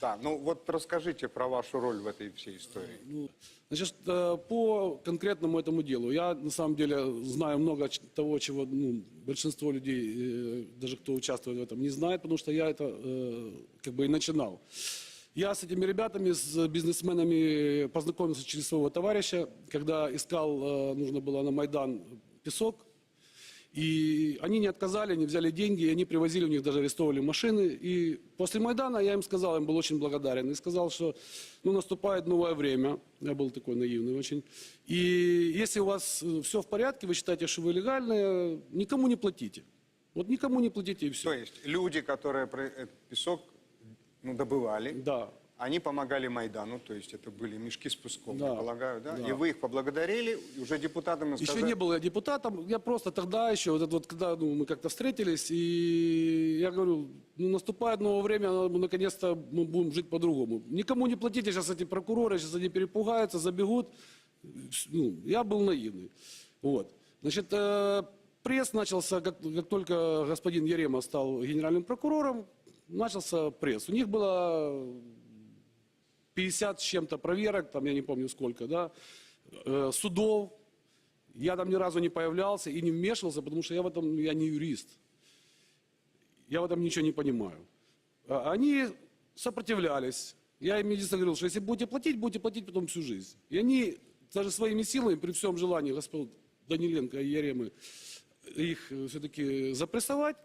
Да, ну вот расскажите про вашу роль в этой всей истории. Ну, Значит, э, по конкретному этому делу, я на самом деле знаю много того, чего ну, большинство людей, э, даже кто участвует в этом, не знает, потому что я это э, как бы и начинал. Я с этими ребятами, с бизнесменами познакомился через своего товарища, когда искал, нужно было на Майдан песок, и они не отказали, они взяли деньги, и они привозили, у них даже арестовывали машины. И после Майдана я им сказал, им был очень благодарен, и сказал, что ну, наступает новое время. Я был такой наивный очень. И если у вас все в порядке, вы считаете, что вы легальные, никому не платите. Вот никому не платите и все. То есть люди, которые песок ну, добывали, Да. Они помогали Майдану, то есть это были мешки с песком, Да, я полагаю, да? да. И вы их поблагодарили, уже депутатам Еще сказали... не был я депутатом, я просто тогда еще, вот это вот, когда ну, мы как-то встретились, и я говорю, ну, наступает новое время, наконец-то мы будем жить по-другому. Никому не платите, сейчас эти прокуроры, сейчас они перепугаются, забегут. Ну, я был наивный. Вот. Значит, э, пресс начался, как, как только господин Ерема стал генеральным прокурором, начался пресс. У них было 50 с чем-то проверок, там я не помню сколько, да, э, судов. Я там ни разу не появлялся и не вмешивался, потому что я в этом, я не юрист. Я в этом ничего не понимаю. А Они сопротивлялись. Я им единственное говорил, что если будете платить, будете платить потом всю жизнь. И они даже своими силами, при всем желании господ Даниленко и Яремы, их все-таки запрессовать,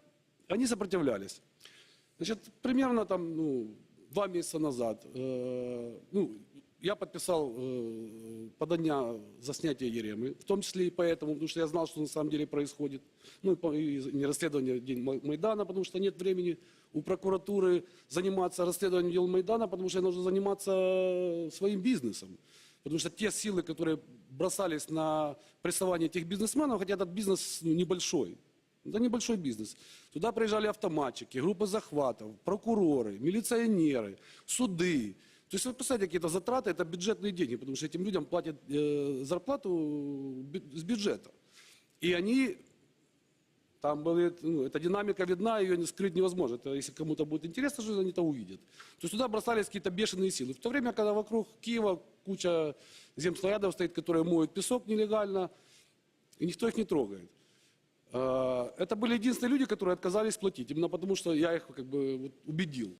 они сопротивлялись. Значит, примерно там, ну, два месяца назад, э, ну, я подписал э, подання за снятие Еремы, в том числе и поэтому, потому что я знал, что на самом деле происходит. Ну, и, не расследование День Май- Майдана, потому что нет времени у прокуратуры заниматься расследованием дел Майдана, потому что нужно заниматься своим бизнесом. Потому что те силы, которые бросались на прессование этих бизнесменов, хотя этот бизнес ну, небольшой, это небольшой бизнес. Туда приезжали автоматчики, группы захватов, прокуроры, милиционеры, суды. То есть вы представляете, какие-то затраты, это бюджетные деньги, потому что этим людям платят э, зарплату с бюджета. И они, там были, ну, эта динамика видна, ее не скрыть невозможно. Это, если кому-то будет интересно, что они то увидят. То есть туда бросались какие-то бешеные силы. В то время, когда вокруг Киева куча земслоядов стоит, которые моют песок нелегально, и никто их не трогает. Это были единственные люди, которые отказались платить, именно потому что я их как бы вот убедил.